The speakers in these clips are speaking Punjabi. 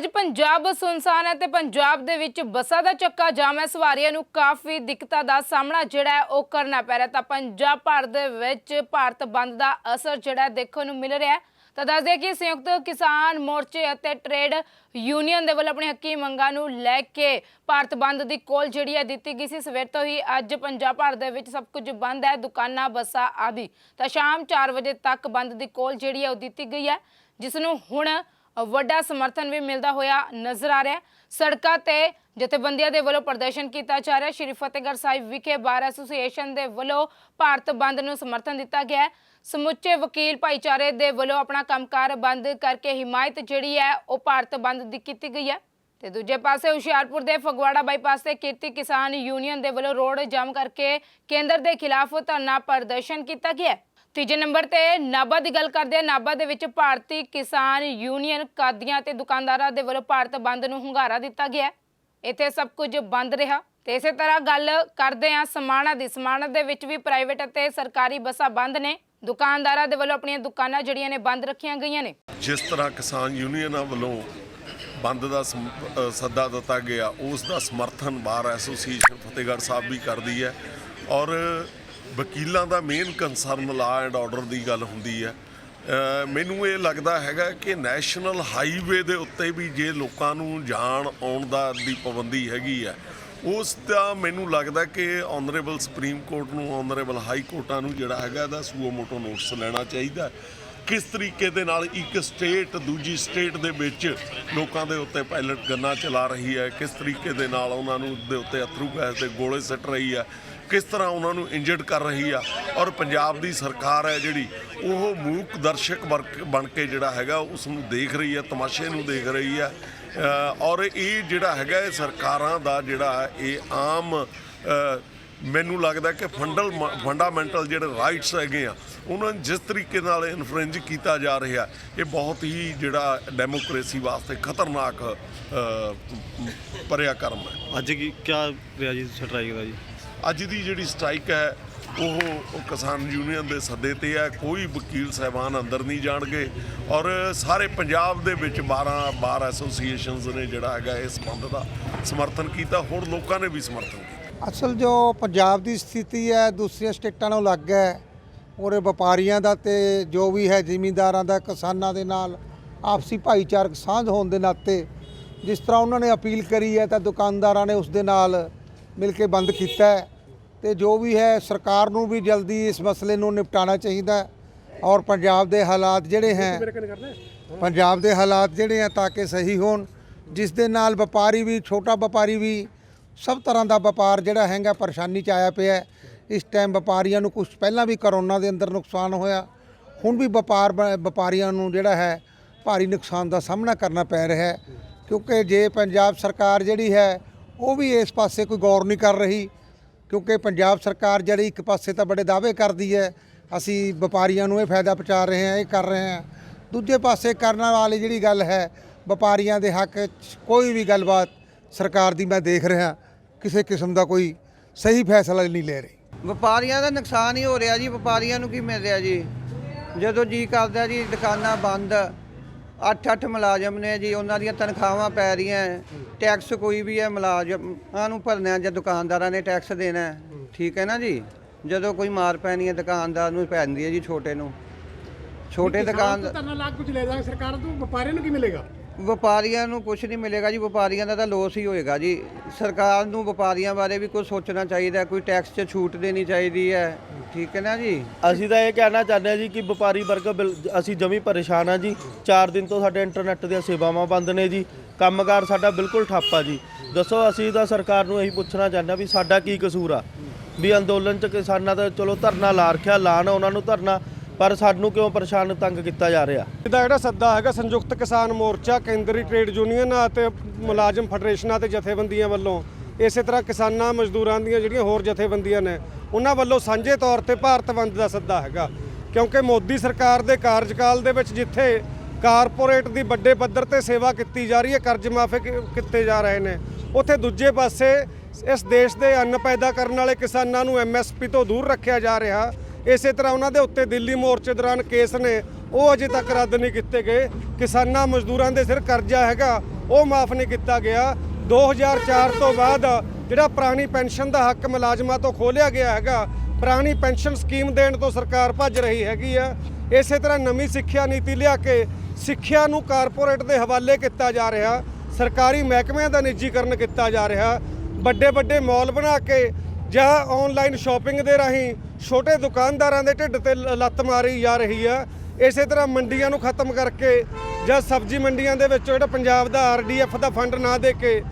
ਅੱਜ ਪੰਜਾਬ ਸੁਨਸਾਨ ਹੈ ਤੇ ਪੰਜਾਬ ਦੇ ਵਿੱਚ ਬੱਸਾਂ ਦਾ ਚੱਕਾ ਜਾਮ ਹੈ। ਸਵਾਰੀਆਂ ਨੂੰ ਕਾਫੀ ਦਿੱਕਤਾਂ ਦਾ ਸਾਹਮਣਾ ਜਿਹੜਾ ਹੈ ਉਹ ਕਰਨਾ ਪੈ ਰਿਹਾ ਤਾਂ ਪੰਜਾਬ ਭਰ ਦੇ ਵਿੱਚ ਭਾਰਤ ਬੰਦ ਦਾ ਅਸਰ ਜਿਹੜਾ ਦੇਖਣ ਨੂੰ ਮਿਲ ਰਿਹਾ ਹੈ। ਤਾਂ ਦੱਸ ਦਈਏ ਕਿ ਸੰਯੁਕਤ ਕਿਸਾਨ ਮੋਰਚੇ ਅਤੇ ਟ੍ਰੇਡ ਯੂਨੀਅਨ ਦੇ ਵੱਲੋਂ ਆਪਣੀ ਹੱਕੀ ਮੰਗਾਂ ਨੂੰ ਲੈ ਕੇ ਭਾਰਤ ਬੰਦ ਦੀ ਕੋਲ ਜਿਹੜੀ ਹੈ ਦਿੱਤੀ ਗਈ ਸੀ। ਸਵੇਰ ਤੋਂ ਹੀ ਅੱਜ ਪੰਜਾਬ ਭਰ ਦੇ ਵਿੱਚ ਸਭ ਕੁਝ ਬੰਦ ਹੈ, ਦੁਕਾਨਾਂ, ਬੱਸਾਂ ਆਦਿ। ਤਾਂ ਸ਼ਾਮ 4 ਵਜੇ ਤੱਕ ਬੰਦ ਦੀ ਕੋਲ ਜਿਹੜੀ ਹੈ ਉਹ ਦਿੱਤੀ ਗਈ ਹੈ। ਜਿਸ ਨੂੰ ਹੁਣ ਵੱਡਾ ਸਮਰਥਨ ਵੀ ਮਿਲਦਾ ਹੋਇਆ ਨਜ਼ਰ ਆ ਰਿਹਾ ਸੜਕਾਂ ਤੇ ਜਥੇਬੰਦੀਆਂ ਦੇ ਵੱਲੋਂ ਪ੍ਰਦਰਸ਼ਨ ਕੀਤਾ ਜਾ ਰਿਹਾ ਸ਼੍ਰੀ ਫਤਿਹਗੜ੍ਹ ਸਾਹਿਬ ਵਿਖੇ ਬਾਰ ਐਸੋਸੀਏਸ਼ਨ ਦੇ ਵੱਲੋਂ ਭਾਰਤ ਬੰਦ ਨੂੰ ਸਮਰਥਨ ਦਿੱਤਾ ਗਿਆ ਸਮੁੱਚੇ ਵਕੀਲ ਭਾਈਚਾਰੇ ਦੇ ਵੱਲੋਂ ਆਪਣਾ ਕੰਮਕਾਰ ਬੰਦ ਕਰਕੇ ਹਿਮਾਇਤ ਜਿਹੜੀ ਹੈ, ਉਹ ਭਾਰਤ ਬੰਦ ਦੀ ਕੀਤੀ ਗਈ ਹੈ। ਤੇ ਦੂਜੇ ਪਾਸੇ ਹੁਸ਼ਿਆਰਪੁਰ ਦੇ ਫਗਵਾੜਾ ਬਾਈਪਾਸ ਤੇ ਕਿਰਤੀ ਕਿਸਾਨ ਯੂਨੀਅਨ ਦੇ ਵੱਲੋਂ ਰੋਡ ਜਾਮ ਕਰਕੇ ਕੇਂਦਰ ਦੇ ਖਿਲਾਫ ਧਰਨਾ ਪ੍ਰਦਰਸ਼ਨ ਕੀਤਾ ਗਿਆ ਤੀਜੇ ਨੰਬਰ ਤੇ ਨਾਭਾ ਦੀ ਗੱਲ ਕਰਦੇ ਹਾਂ। ਨਾਭਾ ਦੇ ਵਿੱਚ ਭਾਰਤੀ ਕਿਸਾਨ ਯੂਨੀਅਨ ਕਾਦੀਆਂ ਤੇ ਦੁਕਾਨਦਾਰਾਂ ਦੇ ਵੱਲੋਂ ਭਾਰਤ ਬੰਦ ਨੂੰ ਹੁੰਗਾਰਾ ਦਿੱਤਾ ਗਿਆ ਇੱਥੇ ਸਭ ਕੁਝ ਬੰਦ ਰਿਹਾ। ਤੇ ਇਸੇ ਤਰ੍ਹਾਂ ਗੱਲ ਕਰਦੇ ਹਾਂ ਸਮਾਣਾ ਦੀ। ਸਮਾਣਾ ਦੇ ਵਿੱਚ ਵੀ ਪ੍ਰਾਈਵੇਟ ਅਤੇ ਸਰਕਾਰੀ ਬੱਸਾਂ ਬੰਦ ਨੇ। ਦੁਕਾਨਦਾਰਾਂ ਦੇ ਵੱਲੋਂ ਆਪਣੀਆਂ ਦੁਕਾਨਾਂ ਜਿਹੜੀਆਂ ਨੇ, ਬੰਦ ਰੱਖੀਆਂ ਗਈਆਂ ਨੇ। ਜਿਸ ਤਰ੍ਹਾਂ ਕਿਸਾਨ ਯੂਨੀਅਨਾਂ ਵੱਲੋਂ ਬੰਦ ਦਾ ਸੱਦਾ ਦਿੱਤਾ ਗਿਆ, ਉਸ ਦਾ ਸਮਰਥਨ ਬਾਰ ਐਸੋਸੀਏਸ਼ਨ ਫਤਿਹਗੜ੍ਹ ਸਾਹਿਬ ਵੀ ਕਰਦੀ ਹੈ। ਔਰ ਵਕੀਲਾਂ ਦਾ main concern law and order ਦੀ ਗੱਲ ਹੁੰਦੀ ਹੈ। ਮੈਨੂੰ ਇਹ ਲੱਗਦਾ ਹੈਗਾ ਕਿ ਨੈਸ਼ਨਲ ਹਾਈਵੇ ਦੇ ਉੱਤੇ ਵੀ ਜੇ ਲੋਕਾਂ ਨੂੰ ਜਾਣ ਆਉਣ ਦਾ ਦੀ ਪਾਬੰਦੀ ਹੈਗੀ ਹੈ, ਉਸ ਦਾ ਮੈਨੂੰ ਲੱਗਦਾ ਕਿ ਆਨਰੇਬਲ ਸੁਪਰੀਮ ਕੋਰਟ ਨੂੰ ਆਨਰੇਬਲ ਹਾਈ ਕੋਰਟਾਂ ਨੂੰ ਜਿਹੜਾ ਹੈਗਾ ਇਹਦਾ ਸੂਓ ਮੋਟੋ ਨੋਟਿਸ ਲੈਣਾ ਚਾਹੀਦਾ ਕਿਸ ਤਰੀਕੇ ਦੇ ਨਾਲ ਇੱਕ ਸਟੇਟ ਦੂਜੀ ਸਟੇਟ ਦੇ ਵਿੱਚ ਲੋਕਾਂ ਦੇ ਉੱਤੇ ਪਾਇਲਟ ਗੰਨਾ ਚਲਾ ਰਹੀ ਹੈ, ਕਿਸ ਤਰੀਕੇ ਦੇ ਨਾਲ ਉਹਨਾਂ ਨੂੰ ਦੇ ਉੱਤੇ ਅਥਰੂ ਗੈਸ ਦੇ ਗੋਲੇ ਸੱਟ ਰਹੀ ਹੈ ਕਿਸ ਤਰ੍ਹਾਂ ਉਹਨਾਂ ਨੂੰ ਇੰਜਰਡ ਕਰ ਰਹੀ ਆ ਔਰ ਪੰਜਾਬ ਦੀ ਸਰਕਾਰ ਹੈ ਜਿਹੜੀ ਉਹ ਮੂਕ ਦਰਸ਼ਕ ਵਰਕ ਬਣ ਕੇ ਜਿਹੜਾ ਹੈਗਾ ਉਸ ਨੂੰ ਦੇਖ ਰਹੀ ਹੈ ਤਮਾਸ਼ੇ ਨੂੰ ਦੇਖ ਰਹੀ ਹੈ। ਔਰ ਇਹ ਜਿਹੜਾ ਹੈਗਾ ਇਹ ਸਰਕਾਰਾਂ ਦਾ ਜਿਹੜਾ ਇਹ ਆਮ ਮੈਨੂੰ ਲੱਗਦਾ ਕਿ ਫੰਡਲ ਫੰਡਾਮੈਂਟਲ ਜਿਹੜੇ ਰਾਈਟਸ ਹੈਗੇ ਆ ਉਹਨਾਂ ਨੂੰ ਜਿਸ ਤਰੀਕੇ ਨਾਲ ਇਨਫਰੈਂਜ ਕੀਤਾ ਜਾ ਰਿਹਾ ਇਹ ਬਹੁਤ ਹੀ ਜਿਹੜਾ ਡੈਮੋਕ੍ਰੇਸੀ ਵਾਸਤੇ ਖਤਰਨਾਕ ਅ, ਭਰਿਆ ਕਰਮ ਹੈ। ਅੱਜ ਕੀ ਕਿਆ ਰਿਹਾ ਜੀ ਸਟ੍ਰਾਈਕ ਦਾ ਜੀ। ਅੱਜ ਦੀ ਜਿਹੜੀ ਸਟ੍ਰਾਈਕ ਹੈ, ਉਹ ਕਿਸਾਨ ਯੂਨੀਅਨ ਦੇ ਸੱਦੇ ਤੇ ਹੈ। ਕੋਈ ਵਕੀਲ ਸਹਿਬਾਨ ਅੰਦਰ ਨਹੀਂ ਜਾਣਗੇ। ਔਰ ਸਾਰੇ ਪੰਜਾਬ ਦੇ ਵਿੱਚ 12 ਬਾਰ ਐਸੋਸੀਏਸ਼ਨਸ ਨੇ ਜਿਹੜਾ ਹੈਗਾ ਇਸ ਸੰਬੰਧ ਦਾ ਸਮਰਥਨ ਕੀਤਾ। ਹੋਰ ਲੋਕਾਂ ਨੇ ਵੀ ਸਮਰਥਨ ਕੀਤਾ। ਅਸਲ ਜੋ ਪੰਜਾਬ ਦੀ ਸਥਿਤੀ ਹੈ, ਦੂਸਰੀਆਂ ਸਟੇਟਾਂ ਨਾਲੋਂ ਅਲੱਗ ਹੈ। ਉਹਦੇ ਵਪਾਰੀਆਂ ਦਾ ਤੇ ਜੋ ਵੀ ਹੈ, ਜ਼ਿਮੀਂਦਾਰਾਂ ਦਾ, ਕਿਸਾਨਾਂ ਦੇ ਨਾਲ ਆਪਸੀ ਭਾਈਚਾਰਕ ਸਾਂਝ ਹੋਣ ਦੇ ਨਾਤੇ ਜਿਸ ਤਰ੍ਹਾਂ ਉਹਨਾਂ ਨੇ ਅਪੀਲ ਕਰੀ ਹੈ, ਤਾਂ ਦੁਕਾਨਦਾਰਾਂ ਨੇ ਉਸ ਦੇ ਨਾਲ ਮਿਲ ਕੇ ਬੰਦ ਕੀਤਾ ਹੈ ਤੇ ਜੋ ਵੀ ਹੈ ਸਰਕਾਰ ਨੂੰ ਵੀ ਜਲਦੀ ਇਸ ਮਸਲੇ ਨੂੰ ਨਿਪਟਾਉਣਾ ਚਾਹੀਦਾ ਹੈ ਔਰ ਪੰਜਾਬ ਦੇ ਹਾਲਾਤ ਜਿਹੜੇ ਹੈ ਪੰਜਾਬ ਦੇ ਹਾਲਾਤ ਜਿਹੜੇ ਆ ਤਾਂ ਕਿ ਸਹੀ ਹੋਣ ਜਿਸ ਦੇ ਨਾਲ ਵਪਾਰੀ ਵੀ ਛੋਟਾ ਵਪਾਰੀ ਵੀ ਸਭ ਤਰ੍ਹਾਂ ਦਾ ਵਪਾਰ ਜਿਹੜਾ ਹੈਗਾ ਪਰੇਸ਼ਾਨੀ ਚ ਆਇਆ ਪਿਆ। ਇਸ ਟਾਈਮ ਵਪਾਰੀਆਂ ਨੂੰ ਕੁਝ ਪਹਿਲਾਂ ਵੀ ਕਰੋਨਾ ਦੇ ਅੰਦਰ ਨੁਕਸਾਨ ਹੋਇਆ ਹੁਣ ਵੀ ਵਪਾਰ ਵਪਾਰੀਆਂ ਨੂੰ ਜਿਹੜਾ ਹੈ ਭਾਰੀ ਨੁਕਸਾਨ ਦਾ ਸਾਹਮਣਾ ਕਰਨਾ ਪੈ ਰਿਹਾ ਹੈ ਕਿਉਂਕਿ ਜੇ ਪੰਜਾਬ ਸਰਕਾਰ ਜਿਹੜੀ ਹੈ ਉਹ ਵੀ ਇਸ ਪਾਸੇ ਕੋਈ ਗੌਰ ਨਹੀਂ ਕਰ ਰਹੀ, ਕਿਉਂਕਿ ਪੰਜਾਬ ਸਰਕਾਰ ਜਿਹੜੀ ਇੱਕ ਪਾਸੇ ਤਾਂ ਬੜੇ ਦਾਅਵੇ ਕਰਦੀ ਹੈ, ਅਸੀਂ ਵਪਾਰੀਆਂ ਨੂੰ ਇਹ ਫਾਇਦਾ ਪਹੁੰਚਾ ਰਹੇ ਹਾਂ, ਇਹ ਕਰ ਰਹੇ ਹਾਂ। ਦੂਜੇ ਪਾਸੇ ਕਰਨ ਵਾਲੀ ਜਿਹੜੀ ਗੱਲ ਹੈ, ਵਪਾਰੀਆਂ ਦੇ ਹੱਕ 'ਚ ਕੋਈ ਵੀ ਗੱਲਬਾਤ ਸਰਕਾਰ ਦੀ ਮੈਂ ਦੇਖ ਰਿਹਾ, ਕਿਸੇ ਕਿਸਮ ਦਾ ਕੋਈ ਸਹੀ ਫੈਸਲਾ ਨਹੀਂ ਲੈ ਰਹੀ। ਵਪਾਰੀਆਂ ਦਾ ਨੁਕਸਾਨ ਹੀ ਹੋ ਰਿਹਾ ਜੀ, ਵਪਾਰੀਆਂ ਨੂੰ ਕੀ ਮਿਲ ਰਿਹਾ ਜੀ? ਜਦੋਂ ਜੀ ਕਰਦਾ ਜੀ, ਦੁਕਾਨਾਂ ਬੰਦ 8-8 ਮੁਲਾਜ਼ਮ ਨੇ ਜੀ ਉਹਨਾਂ ਦੀਆਂ ਤਨਖਾਹਾਂ ਪੈ ਰਹੀਆਂ ਟੈਕਸ ਕੋਈ ਵੀ ਹੈ ਮੁਲਾਜ਼ਮਾਂ ਨੂੰ ਭਰਨਾ ਹੈ ਜਾਂ ਦੁਕਾਨਦਾਰਾਂ ਨੇ ਟੈਕਸ ਦੇਣਾ ਹੈ। ਠੀਕ ਹੈ ਨਾ ਜੀ? ਜਦੋਂ ਕੋਈ ਮਾਰ ਪੈਣੀ ਹੈ ਦੁਕਾਨਦਾਰ ਨੂੰ ਪੈਂਦੀ ਹੈ ਜੀ ਛੋਟੇ ਨੂੰ। ਛੋਟੇ ਦੁਕਾਨ ਧਰਨਾ ਲਾਗ ਕੁਝ ਲੈ ਜਾਗੇ ਸਰਕਾਰ ਤੋਂ ਵਪਾਰੀਆਂ ਨੂੰ ਕੀ ਮਿਲੇਗਾ? ਵਪਾਰੀਆਂ ਨੂੰ ਕੁਝ ਨਹੀਂ ਮਿਲੇਗਾ ਜੀ, ਵਪਾਰੀਆਂ ਦਾ ਤਾਂ ਲੋਸ ਹੀ ਹੋਏਗਾ ਜੀ। ਸਰਕਾਰ ਨੂੰ ਵਪਾਰੀਆਂ ਬਾਰੇ ਵੀ ਕੁਝ ਸੋਚਣਾ ਚਾਹੀਦਾ, ਕੋਈ ਟੈਕਸ 'ਚ ਛੂਟ ਦੇਣੀ ਚਾਹੀਦੀ ਹੈ। ਠੀਕ ਹੈ ਨਾ ਜੀ? ਅਸੀਂ ਤਾਂ ਇਹ ਕਹਿਣਾ ਚਾਹੁੰਦੇ ਹਾਂ ਜੀ ਕਿ ਵਪਾਰੀ ਵਰਗ ਬਿਲ- ਅਸੀਂ ਜਮੀ ਪਰੇਸ਼ਾਨ ਆ ਜੀ। 4 ਦਿਨ ਤੋਂ ਸਾਡੇ ਇੰਟਰਨੈਟ ਦੀਆਂ ਸੇਵਾਵਾਂ ਬੰਦ ਨੇ ਜੀ। ਕੰਮਕਾਰ ਸਾਡਾ ਬਿਲਕੁਲ ਠੱਪ ਆ ਜੀ। ਦੱਸੋ, ਅਸੀਂ ਤਾਂ ਸਰਕਾਰ ਨੂੰ ਇਹੀ ਪੁੱਛਣਾ ਚਾਹੁੰਦੇ ਹਾਂ ਵੀ ਸਾਡਾ ਕੀ ਕਸੂਰ ਆ? ਵੀ ਅੰਦੋਲਨ ਚ ਕਿਸਾਨਾਂ ਦਾ ਚਲੋ ਧਰਨਾ ਲਾ ਰੱਖਿਆ ਲਾਣ ਉਹਨਾਂ ਨੂੰ ਧਰਨਾ ਪਰ ਸਾਨੂੰ ਕਿਉਂ ਪਰੇਸ਼ਾਨ ਤੰਗ ਕੀਤਾ ਜਾ ਰਿਹਾ? ਇਹਦਾ ਜਿਹੜਾ ਸੱਦਾ ਹੈਗਾ ਸੰਯੁਕਤ ਕਿਸਾਨ ਮੋਰਚਾ, ਕੇਂਦਰੀ ਟ੍ਰੇਡ ਯੂਨੀਅਨ ਅਤੇ ਮੁਲਾਜ਼ਮ ਫੈਡਰੇਸ਼ਨਾਂ ਤੇ ਜਥੇਬੰਦੀਆਂ ਵੱਲੋਂ। ਇਸੇ ਤਰ੍ਹਾਂ ਕਿਸਾਨਾਂ, ਮਜ਼ਦੂਰਾਂ ਦੀਆਂ ਜਿਹੜੀਆਂ ਹੋਰ ਜਥੇਬੰਦੀਆਂ ਨੇ, ਉਹਨਾਂ ਵੱਲੋਂ ਸਾਂਝੇ ਤੌਰ ਤੇ ਭਾਰਤ ਬੰਦ ਦਾ ਸੱਦਾ ਹੈਗਾ। ਕਿਉਂਕਿ ਮੋਦੀ ਸਰਕਾਰ ਦੇ ਕਾਰਜਕਾਲ ਦੇ ਵਿੱਚ ਜਿੱਥੇ ਕਾਰਪੋਰੇਟ ਦੀ ਵੱਡੇ ਪੱਧਰ ਤੇ ਸੇਵਾ ਕੀਤੀ ਜਾ ਰਹੀ ਹੈ, ਕਰਜ਼ ਮਾਫੀ ਕੀਤੇ ਜਾ ਰਹੇ ਨੇ, ਉੱਥੇ ਦੂਜੇ ਪਾਸੇ ਇਸ ਦੇਸ਼ ਦੇ ਅੰਨ ਪੈਦਾ ਕਰਨ ਵਾਲੇ ਕਿਸਾਨਾਂ ਨੂੰ ਐਮਐਸਪੀ ਤੋਂ ਦੂਰ ਰੱਖਿਆ ਜਾ ਰਿਹਾ। ਇਸੇ ਤਰ੍ਹਾਂ ਉਹਨਾਂ ਦੇ ਉੱਤੇ ਦਿੱਲੀ ਮੋਰਚੇ ਦੌਰਾਨ ਕੇਸ ਨੇ, ਉਹ ਅਜੇ ਤੱਕ ਰੱਦ ਨਹੀਂ ਕੀਤੇ ਗਏ। ਕਿਸਾਨਾਂ ਮਜ਼ਦੂਰਾਂ ਦੇ ਸਿਰ ਕਰਜ਼ਾ ਹੈਗਾ, ਉਹ ਮਾਫ ਨਹੀਂ ਕੀਤਾ ਗਿਆ। 2004 ਤੋਂ ਬਾਅਦ ਜਿਹੜਾ ਪੁਰਾਣੀ ਪੈਨਸ਼ਨ ਦਾ ਹੱਕ ਮੁਲਾਜ਼ਮਾਂ ਤੋਂ ਖੋਲਿਆ ਗਿਆ ਹੈਗਾ, ਪੁਰਾਣੀ ਪੈਨਸ਼ਨ ਸਕੀਮ ਦੇਣ ਤੋਂ ਸਰਕਾਰ ਭੱਜ ਰਹੀ ਹੈਗੀ ਆ। ਇਸੇ ਤਰ੍ਹਾਂ ਨਵੀਂ ਸਿੱਖਿਆ ਨੀਤੀ ਲਿਆ ਕੇ ਸਿੱਖਿਆ ਨੂੰ ਕਾਰਪੋਰੇਟ ਦੇ ਹਵਾਲੇ ਕੀਤਾ ਜਾ ਰਿਹਾ, ਸਰਕਾਰੀ ਮਹਿਕਮਿਆਂ ਦਾ ਨਿੱਜੀਕਰਨ ਕੀਤਾ ਜਾ ਰਿਹਾ। ਵੱਡੇ ਵੱਡੇ ਮਾਲ ਬਣਾ ਕੇ ਜਾਂ ਆਨਲਾਈਨ ਸ਼ਾਪਿੰਗ ਦੇ ਰਾਹੀਂ ਛੋਟੇ ਦੁਕਾਨਦਾਰਾਂ ਦੇ ਢਿੱਡ ਤੇ ਲ- ਲੱਤ ਮਾਰੀ ਜਾ ਰਹੀ ਆ। ਇਸੇ ਤਰ੍ਹਾਂ ਮੰਡੀਆਂ ਨੂੰ ਖਤਮ ਕਰਕੇ ਜਾਂ ਸਬਜ਼ੀ ਮੰਡੀਆਂ ਦੇ ਵਿੱਚ ਜਿਹੜਾ ਪੰਜਾਬ ਦਾ ਆਰਡੀਐਫ ਦਾ ਫੰਡ ਨਾ ਦੇ ਕੇ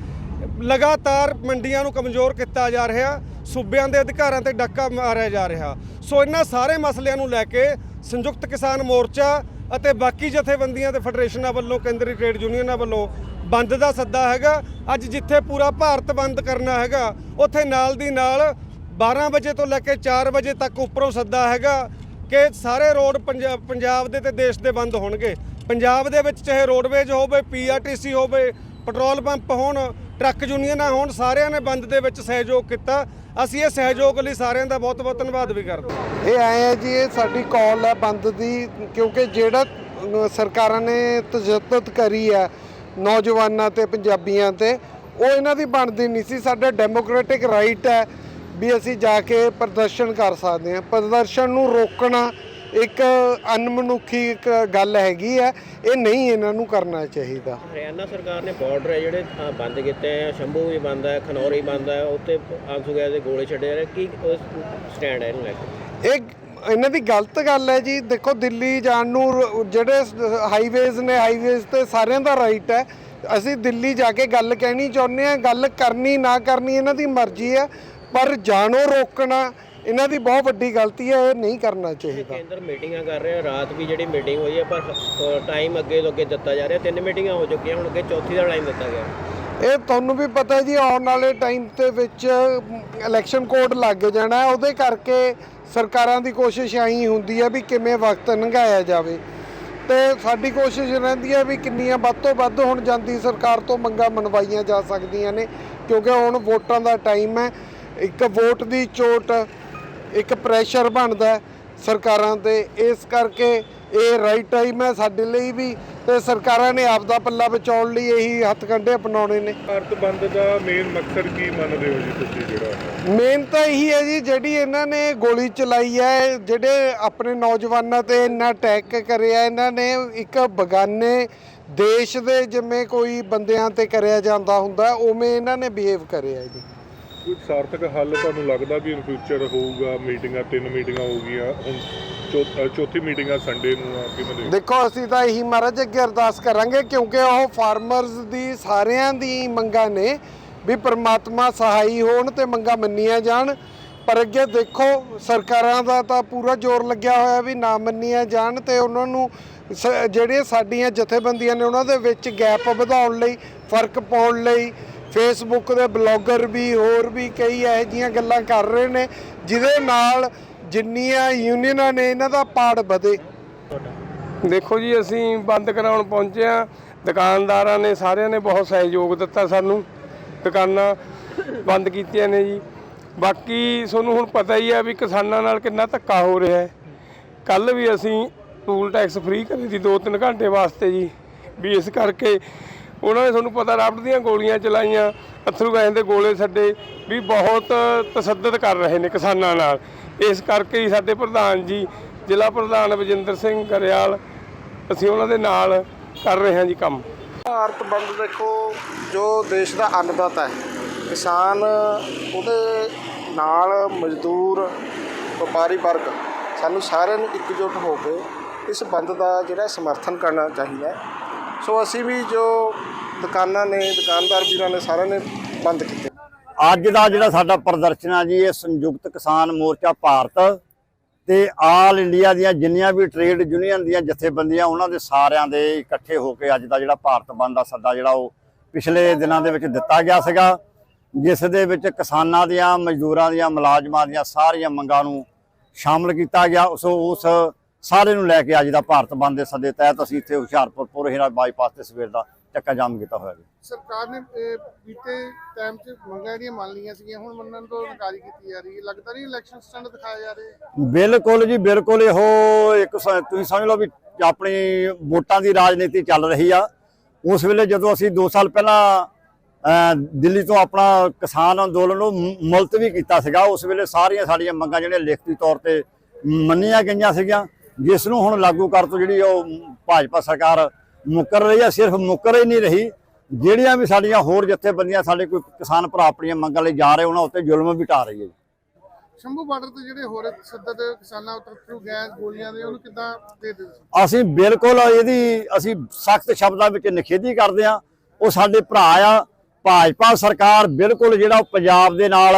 ਲਗਾਤਾਰ ਮੰਡੀਆਂ ਨੂੰ ਕਮਜ਼ੋਰ ਕੀਤਾ ਜਾ ਰਿਹਾ, ਸੂਬਿਆਂ ਦੇ ਅਧਿਕਾਰਾਂ ਤੇ ਡਾਕਾ ਮਾਰਿਆ ਜਾ ਰਿਹਾ। ਸੋ ਇਹਨਾਂ ਸਾਰੇ ਮਸਲਿਆਂ ਨੂੰ ਲੈ ਕੇ ਸੰਯੁਕਤ ਕਿਸਾਨ ਮੋਰਚਾ ਅਤੇ ਬਾਕੀ ਜਥੇਬੰਦੀਆਂ ਤੇ ਫੈਡਰੇਸ਼ਨਾਂ ਵੱਲੋਂ, ਕੇਂਦਰੀ ਟ੍ਰੇਡ ਯੂਨੀਅਨਾਂ ਵੱਲੋਂ ਬੰਦ ਦਾ ਸੱਦਾ ਹੈਗਾ। ਅੱਜ ਜਿੱਥੇ ਪੂਰਾ ਭਾਰਤ ਬੰਦ ਕਰਨਾ ਹੈਗਾ, ਉੱਥੇ ਨਾਲ ਦੀ ਨਾਲ 12 ਵਜੇ ਤੋਂ ਲੈ ਕੇ 4 ਵਜੇ ਤੱਕ ਉੱਪਰੋਂ ਸੱਦਾ ਹੈਗਾ ਕਿ ਸਾਰੇ ਰੋਡ ਪੰਜਾਬ ਦੇ ਤੇ ਦੇਸ਼ ਦੇ ਬੰਦ ਹੋਣਗੇ। ਪੰਜਾਬ ਦੇ ਵਿੱਚ ਚਾਹੇ ਰੋਡਵੇਜ ਹੋਵੇ ਪੀਆਰਟੀਸੀ ਹੋਵੇ, ਪੈਟਰੋਲ ਪੰਪ ਹੋਣ, ਟਰੱਕ ਯੂਨੀਅਨਾਂ ਹੋਣ, ਸਾਰਿਆਂ ਨੇ ਬੰਦ ਦੇ ਵਿੱਚ ਸਹਿਯੋਗ ਕੀਤਾ। ਅਸੀਂ ਇਹ ਸਹਿਯੋਗ ਲਈ ਸਾਰਿਆਂ ਦਾ ਬਹੁਤ ਬਹੁਤ ਧੰਨਵਾਦ ਵੀ ਕਰਦੇ ਇਹ ਆਏ ਹੈ ਜੀ, ਇਹ ਸਾਡੀ ਕਾਲ ਹੈ ਬੰਦ ਦੀ, ਕਿਉਂਕਿ ਜਿਹੜਾ ਸਰਕਾਰਾਂ ਨੇ ਤਜੱਦਦ ਕਰੀ ਹੈ ਨੌਜਵਾਨਾਂ ਤੇ, ਪੰਜਾਬੀਆਂ ਤੇ, ਉਹ ਇਹਨਾਂ ਦੀ ਬਣਦੀ ਨਹੀਂ ਸੀ। ਸਾਡਾ ਡੈਮੋਕ੍ਰੈਟਿਕ ਰਾਈਟ ਹੈ। ਵੀ ਅਸੀਂ ਜਾ ਕੇ ਪ੍ਰਦਰਸ਼ਨ ਕਰ ਸਕਦੇ ਹਾਂ। ਪ੍ਰਦਰਸ਼ਨ ਨੂੰ ਰੋਕਣਾ ਇੱਕ ਅਨਮਨੁੱਖੀ ਇੱਕ ਗੱਲ ਹੈਗੀ ਹੈ। ਇਹ ਨਹੀਂ ਇਹਨਾਂ ਨੂੰ ਕਰਨਾ ਚਾਹੀਦਾ। ਹਰਿਆਣਾ ਸਰਕਾਰ ਨੇ ਬਾਰਡਰ ਹੈ ਜਿਹੜੇ ਬੰਦ ਕੀਤੇ ਆ। ਸ਼ੰਭੂ ਵੀ ਬੰਦ ਹੈ ਖਨੌਰੀ ਬੰਦ ਹੈ। ਉੱਤੇ ਆਂਸੂ ਗੈਸ ਦੇ ਗੋਲੇ ਛੱਡੇ ਰਹੇ। ਕੀ ਸਟੈਂਡ ਹੈ ਇਹਨੂੰ ਲੈ ਕੇ? ਇਹ ਇਹਨਾਂ ਦੀ ਗਲਤ ਗੱਲ ਹੈ ਜੀ। ਦੇਖੋ ਦਿੱਲੀ ਜਾਣ ਨੂੰ ਜਿਹੜੇ ਹਾਈਵੇਜ਼ ਨੇ ਹਾਈਵੇਜ਼ ਤੇ ਸਾਰਿਆਂ ਦਾ ਰਾਈਟ ਹੈ। ਅਸੀਂ ਦਿੱਲੀ ਜਾ ਕੇ ਗੱਲ ਕਹਿਣੀ ਚਾਹੁੰਦੇ ਆ ਗੱਲ ਕਰਨੀ ਨਾ ਕਰਨੀ ਇਹਨਾਂ ਦੀ ਮਰਜ਼ੀ ਹੈ। ਪਰ ਜਾਣੋ ਰੋਕਣਾ ਇਹਨਾਂ ਦੀ ਬਹੁਤ ਵੱਡੀ ਗਲਤੀ ਹੈ ਇਹ ਨਹੀਂ ਕਰਨਾ ਚਾਹੀਦਾ। ਕੇਂਦਰ ਮੀਟਿੰਗਾਂ ਕਰ ਰਹੇ ਆ ਰਾਤ ਵੀ ਜਿਹੜੀ ਮੀਟਿੰਗ ਹੋਈ ਹੈ ਪਰ ਟਾਈਮ ਅੱਗੇ ਤੋਂ ਅੱਗੇ ਦਿੱਤਾ ਜਾ ਰਿਹਾ ਤਿੰਨ ਮੀਟਿੰਗਾਂ ਹੋ ਚੁੱਕੀਆਂ ਹੁਣ ਅੱਗੇ ਚੌਥੀ ਦਾ ਟਾਈਮ ਦਿੱਤਾ ਗਿਆ। ਇਹ ਤੁਹਾਨੂੰ ਵੀ ਪਤਾ ਜੀ ਆਉਣ ਵਾਲੇ ਟਾਈਮ ਦੇ ਵਿੱਚ ਇਲੈਕਸ਼ਨ ਕੋਡ ਲੱਗ ਜਾਣਾ ਉਹਦੇ ਕਰਕੇ ਸਰਕਾਰਾਂ ਦੀ ਕੋਸ਼ਿਸ਼ ਆਈ ਹੁੰਦੀ ਹੈ ਵੀ ਕਿਵੇਂ ਵਕਤ ਲੰਘਾਇਆ ਜਾਵੇ। ਤੇ ਸਾਡੀ ਕੋਸ਼ਿਸ਼ ਰਹਿੰਦੀ ਹੈ ਵੀ ਕਿੰਨੀਆਂ ਵੱਧ ਤੋਂ ਵੱਧ ਹੁਣ ਜਾਂਦੀ ਸਰਕਾਰ ਤੋਂ ਮੰਗਾਂ ਮਨਵਾਈਆਂ ਜਾ ਸਕਦੀਆਂ ਨੇ ਕਿਉਂਕਿ ਹੁਣ ਵੋਟਾਂ ਦਾ ਟਾਈਮ ਹੈ। ਇੱਕ ਵੋਟ ਦੀ ਚੋਟ ਇੱਕ ਪ੍ਰੈਸ਼ਰ ਬਣਦਾ ਸਰਕਾਰਾਂ ਤੇ। ਇਸ ਕਰਕੇ ਇਹ ਰਾਈਟ ਟਾਈਮ ਹੈ ਸਾਡੇ ਲਈ ਵੀ ਤੇ ਸਰਕਾਰਾਂ ਨੇ ਆਪ ਦਾ ਪੱਲਾ ਬਚਾਉਣ ਲਈ ਇਹੀ ਹੱਥ ਕੰਡੇ ਅਪਣਾਉਣੇ ਨੇ। ਭਾਰਤ ਬੰਦ ਦਾ ਮੇਨ ਮਕਸਦ ਕੀ ਮੰਨਦੇ ਹੋ ਜੀ ਤੁਸੀਂ ਜਿਹੜਾ? ਮੇਨ ਤਾਂ ਇਹੀ ਹੈ ਜੀ ਜਿਹੜੀ ਇਹਨਾਂ ਨੇ ਗੋਲੀ ਚਲਾਈ ਹੈ ਜਿਹੜੇ ਆਪਣੇ ਨੌਜਵਾਨਾਂ ਤੇ ਇੰਨਾ ਅਟੈਕ ਕਰਿਆ ਇਹਨਾਂ ਨੇ ਇੱਕ ਬਗਾਨੇ ਦੇਸ਼ ਦੇ ਜਿਵੇਂ ਕੋਈ ਬੰਦਿਆਂ ਤੇ ਕਰਿਆ ਜਾਂਦਾ ਹੁੰਦਾ ਉਵੇਂ ਇਹਨਾਂ ਨੇ ਬਿਹੇਵ ਕਰਿਆ ਜੀ। ਕੋਈ ਸਾਰਥਕ ਹੱਲ ਤੁਹਾਨੂੰ ਲੱਗਦਾ ਵੀ ਇਨ ਫਿਊਚਰ ਹੋਊਗਾ? ਮੀਟਿੰਗਾਂ, ਤਿੰਨ ਮੀਟਿੰਗਾਂ ਹੋ ਗਈਆਂ, ਹੁਣ ਚੌ- ਚੌਥੀ ਮੀਟਿੰਗ ਆ ਸੰਡੇ ਨੂੰ ਆ, ਕਿਵੇਂ ਦੇ ਦੇਖੋ, ਅਸੀਂ ਤਾਂ ਇਹੀ ਮਹਾਰਾਜ ਅੱਗੇ ਅਰਦਾਸ ਕਰਾਂਗੇ ਕਿਉਂਕਿ ਉਹ ਫਾਰਮਰਸ ਦੀ ਸਾਰਿਆਂ ਦੀ ਮੰਗਾਂ ਨੇ ਵੀ ਪ੍ਰਮਾਤਮਾ ਸਹਾਈ ਹੋਣ ਤੇ ਮੰਗਾਂ ਮੰਨੀਆਂ ਜਾਣ। ਪਰ ਅੱਗੇ ਦੇਖੋ, ਸਰਕਾਰਾਂ ਦਾ ਤਾਂ ਪੂਰਾ ਜ਼ੋਰ ਲੱਗਿਆ ਹੋਇਆ ਵੀ ਨਾ ਮੰਨੀਆਂ ਜਾਣ ਤੇ ਉਹਨਾਂ ਨੂੰ ਸ- ਜਿਹੜੀਆਂ ਸਾਡੀਆਂ ਜਥੇਬੰਦੀਆਂ ਨੇ ਉਹਨਾਂ ਦੇ ਵਿੱਚ ਗੈਪ ਵਧਾਉਣ ਲਈ, ਫ਼ਰਕ ਪਾਉਣ ਲਈ ਫੇਸਬੁੱਕ ਦੇ ਬਲੌਗਰ ਵੀ, ਹੋਰ ਵੀ ਕਈ ਇਹੋ ਜਿਹੀਆਂ ਗੱਲਾਂ ਕਰ ਰਹੇ ਨੇ, ਜਿਹਦੇ ਨਾਲ ਜਿੰਨੀਆਂ ਯੂਨੀਅਨਾਂ ਨੇ ਇਹਨਾਂ ਦਾ ਪਾੜ ਵਧੇ। ਦੇਖੋ ਜੀ, ਅਸੀਂ ਬੰਦ ਕਰਾਉਣ ਪਹੁੰਚੇ ਆ ਦੁਕਾਨਦਾਰਾਂ ਨੇ, ਸਾਰਿਆਂ ਨੇ ਬਹੁਤ ਸਹਿਯੋਗ ਦਿੱਤਾ ਸਾਨੂੰ। ਦੁਕਾਨਾਂ ਬੰਦ ਕੀਤੀਆਂ ਨੇ ਜੀ। ਬਾਕੀ ਤੁਹਾਨੂੰ ਹੁਣ ਪਤਾ ਹੀ ਆ ਵੀ ਕਿਸਾਨਾਂ ਨਾਲ ਕਿੰਨਾ ਧੱਕਾ ਹੋ ਰਿਹਾ ਹੈ। ਕੱਲ ਵੀ ਅਸੀਂ ਟੂਲ ਟੈਕਸ ਫ੍ਰੀ ਕਰੇ ਸੀ 2-3 ਘੰਟੇ ਵਾਸਤੇ ਜੀ। ਵੀ ਇਸ ਕਰਕੇ ਉਹਨਾਂ ਨੇ ਤੁਹਾਨੂੰ ਪਤਾ ਰਬੜ ਦੀਆਂ ਗੋਲੀਆਂ ਚਲਾਈਆਂ, ਅਥਰੂ ਗੈਸ ਦੇ ਗੋਲੇ ਛੱਡੇ, ਵੀ ਬਹੁਤ ਤਸੱਦਦ ਕਰ ਰਹੇ ਨੇ ਕਿਸਾਨਾਂ ਨਾਲ। ਇਸ ਕਰਕੇ ਹੀ ਸਾਡੇ ਪ੍ਰਧਾਨ ਜੀ, ਜ਼ਿਲ੍ਹਾ ਪ੍ਰਧਾਨ ਵਜਿੰਦਰ ਸਿੰਘ ਗਰੇਵਾਲ, ਅਸੀਂ ਉਹਨਾਂ ਦੇ ਨਾਲ ਕਰ ਰਹੇ ਹਾਂ ਜੀ ਕੰਮ। ਭਾਰਤ ਬੰਦ ਦੇਖੋ, ਜੋ ਦੇਸ਼ ਦਾ ਅੰਨਦਾਤਾ ਹੈ, ਕਿਸਾਨ ਉਹਦੇ ਨਾਲ ਮਜ਼ਦੂਰ, ਵਪਾਰੀ ਵਰਗ, ਸਾਨੂੰ ਸਾਰਿਆਂ ਨੂੰ ਇਕਜੁੱਟ ਹੋ ਕੇ ਇਸ ਬੰਦ ਦਾ ਜਿਹੜਾ ਸਮਰਥਨ ਕਰਨਾ ਚਾਹੀਦਾ ਸੋ ਅਸੀਂ ਵੀ ਜੋ ਦੁਕਾਨਾਂ ਨੇ, ਦੁਕਾਨਦਾਰ ਵੀਰਾਂ ਨੇ ਸਾਰਿਆਂ ਨੇ ਬੰਦ ਕੀਤੇ। ਅੱਜ ਦਾ ਜਿਹੜਾ ਸਾਡਾ ਪ੍ਰਦਰਸ਼ਨ ਆ ਜੀ, ਇਹ ਸੰਯੁਕਤ ਕਿਸਾਨ ਮੋਰਚਾ ਭਾਰਤ ਤੇ ਆਲ ਇੰਡੀਆ ਦੀਆਂ ਜਿੰਨੀਆਂ ਵੀ ਟ੍ਰੇਡ ਯੂਨੀਅਨ ਦੀਆਂ ਜਥੇਬੰਦੀਆਂ, ਉਹਨਾਂ ਦੇ ਸਾਰਿਆਂ ਦੇ ਇਕੱਠੇ ਹੋ ਕੇ ਅੱਜ ਦਾ ਜਿਹੜਾ ਭਾਰਤ ਬੰਦ ਦਾ ਸੱਦਾ ਜਿਹੜਾ ਉਹ ਪਿਛਲੇ ਦਿਨਾਂ ਦੇ ਵਿੱਚ ਦਿੱਤਾ ਗਿਆ ਸੀਗਾ, ਜਿਸ ਦੇ ਵਿੱਚ ਕਿਸਾਨਾਂ ਦੀਆਂ, ਮਜ਼ਦੂਰਾਂ ਦੀਆਂ, ਮੁਲਾਜ਼ਮਾਂ ਦੀਆਂ ਸਾਰੀਆਂ ਮੰਗਾਂ ਨੂੰ ਸ਼ਾਮਲ ਕੀਤਾ ਗਿਆ। ਉਸ ਉਸ ਸਾਰੇ ਨੂੰ ਲੈ ਕੇ ਅੱਜ ਦਾ ਭਾਰਤ ਬੰਦ ਦੇ ਸੱਦੇ ਤਹਿਤ ਅਸੀਂ ਇੱਥੇ ਹੁਸ਼ਿਆਰਪੁਰ ਪੁਰਹੀਰਾ ਬਾਈਪਾਸ ਤੇ ਸਵੇਰ ਦਾ ਚੱਕਾ ਜਾਮ ਕੀਤਾ ਹੋਇਆ ਜੀ। ਸਰਕਾਰ ਨੇ ਬੀਤੇ ਟਾਈਮ 'ਚ ਮੰਗਾਂ ਜਿਹੜੀਆਂ ਮੰਨ ਲਈਆਂ ਸੀਗੀਆਂ ਹੁਣ ਮੰਨਣ ਤੋਂ ਇਨਕਾਰੀ ਕੀਤੀ ਜਾ ਰਹੀ ਹੈ। ਲੱਗਦਾ ਨਹੀਂ ਇਲੈਕਸ਼ਨ ਸਟੈਂਡ ਦਿਖਾਇਆ ਜਾ ਰਿਹਾ ਬਿਲਕੁਲ ਜੀ ਬਿਲਕੁਲ ਇਹੋ ਇੱਕ ਤੁਸੀਂ ਸਮਝ ਲਓ ਵੀ ਆਪਣੀ ਵੋਟਾਂ ਦੀ ਰਾਜਨੀਤੀ ਚੱਲ ਰਹੀ ਆ। ਉਸ ਵੇਲੇ ਜਦੋਂ ਅਸੀਂ 2 ਸਾਲ ਪਹਿਲਾਂ ਦਿੱਲੀ ਤੋਂ ਆਪਣਾ ਕਿਸਾਨ ਅੰਦੋਲਨ ਨੂੰ ਮੁਲਤਵੀ ਕੀਤਾ ਸੀਗਾ ਉਸ ਵੇਲੇ ਸਾਰੀਆਂ ਸਾਡੀਆਂ ਮੰਗਾਂ ਜਿਹੜੀਆਂ ਲਿਖਤੀ ਤੌਰ ਤੇ ਮੰਨੀਆਂ ਗਈਆਂ ਸੀਗੀਆਂ। ਜਿਸ ਨੂੰ ਹੁਣ ਲਾਗੂ ਕਰ ਤੋਂ ਜਿਹੜੀ ਉਹ ਭਾਜਪਾ ਸਰਕਾਰ ਮੁੱਕਰ ਰਹੀ ਹੈ ਸਿਰਫ ਮੁੱਕਰ ਹੀ ਨਹੀਂ ਰਹੀ। ਜਿਹੜੀਆਂ ਵੀ ਸਾਡੀਆਂ ਹੋਰ ਜਥੇਬੰਦੀਆਂ ਸਾਡੇ ਕੋਈ ਕਿਸਾਨ ਭਰਾ ਆਪਣੀਆਂ ਮੰਗਾਂ ਲਈ ਜਾ ਰਹੇ ਉਹਨਾਂ ਉੱਤੇ ਜ਼ੁਲਮ ਵੀ ਢਾ ਰਹੀ ਹੈ ਸ਼ੰਭੂ ਬਾਰਡਰ ਤੇ ਜਿਹੜੇ ਹੋਰ ਸੱਦਤ ਕਿਸਾਨਾਂ ਤਰਫੋਂ ਗੈਸ ਗੋਲੀਆਂ ਦੇ ਉਹਨੂੰ ਕਿੱਦਾਂ ਦੇ ਦੇ ਅਸੀਂ ਬਿਲਕੁਲ ਇਹਦੀ ਅਸੀਂ ਸਖਤ ਸ਼ਬਦਾਂ ਵਿੱਚ ਨਿਖੇਧੀ ਕਰਦੇ ਹਾਂ। ਉਹ ਸਾਡੇ ਭਰਾ ਆ ਭਾਜਪਾ ਸਰਕਾਰ ਬਿਲਕੁਲ ਜਿਹੜਾ ਪੰਜਾਬ ਦੇ ਨਾਲ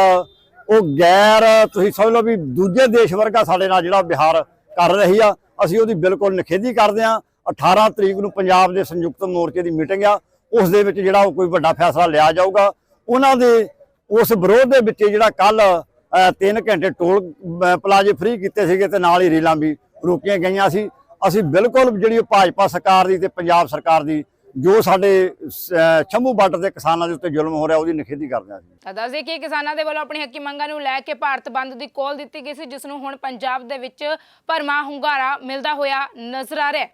ਉਹ ਗੈਰ ਤੁਸੀਂ ਸਮਝ ਲਓ ਵੀ ਦੂਜੇ ਦੇਸ਼ ਵਰਗਾ ਸਾਡੇ ਨਾਲ ਜਿਹੜਾ ਵਿਹਾਰ ਕਰ ਰਹੀ ਆ। ਅਸੀਂ ਉਹਦੀ ਬਿਲਕੁਲ ਨਿਖੇਧੀ ਕਰਦੇ ਹਾਂ 18 ਤਰੀਕ ਨੂੰ ਪੰਜਾਬ ਦੇ ਸੰਯੁਕਤ ਮੋਰਚੇ ਦੀ ਮੀਟਿੰਗ ਆ। ਉਸ ਦੇ ਵਿੱਚ ਜਿਹੜਾ ਉਹ ਕੋਈ ਵੱਡਾ ਫੈਸਲਾ ਲਿਆ ਜਾਊਗਾ। ਉਹਨਾਂ ਦੇ ਉਸ ਵਿਰੋਧ ਦੇ ਵਿੱਚ ਜਿਹੜਾ ਕੱਲ 3 ਘੰਟੇ ਟੋਲ ਪਲਾਜ਼ੇ ਫ੍ਰੀ ਕੀਤੇ ਸੀਗੇ ਤੇ ਨਾਲ ਹੀ ਰੀਲਾਂ ਵੀ ਰੋਕੀਆਂ ਗਈਆਂ ਸੀ। ਅਸੀਂ ਬਿਲਕੁਲ ਜਿਹੜੀ ਉਹ ਭਾਜਪਾ ਸਰਕਾਰ ਦੀ ਤੇ ਪੰਜਾਬ ਸਰਕਾਰ ਦੀ ਜੋ ਸਾਡੇ ਅ, ਸ਼ੰਭੂ ਬਾਰਡਰ ਦੇ ਕਿਸਾਨਾਂ ਦੇ ਉੱਤੇ ਜ਼ੁਲਮ ਹੋ ਰਿਹਾ ਉਹਦੀ ਨਿਖੇਧੀ ਕਰਦੇ ਸੀ। ਤਾਂ ਦੱਸਦੇ ਕਿ ਕਿਸਾਨਾਂ ਦੇ ਵੱਲੋਂ ਆਪਣੀ ਹੱਕੀ ਮੰਗਾਂ ਨੂੰ ਲੈ ਕੇ ਭਾਰਤ ਬੰਦ ਦੀ ਕੋਲ ਦਿੱਤੀ ਗਈ ਸੀ ਜਿਸ ਨੂੰ ਹੁਣ ਪੰਜਾਬ ਦੇ ਵਿੱਚ ਭਰਮਾ ਹੁੰਗਾਰਾ ਮਿਲਦਾ ਹੋਇਆ ਨਜ਼ਰ ਆ ਰਿਹਾ ਹੈ।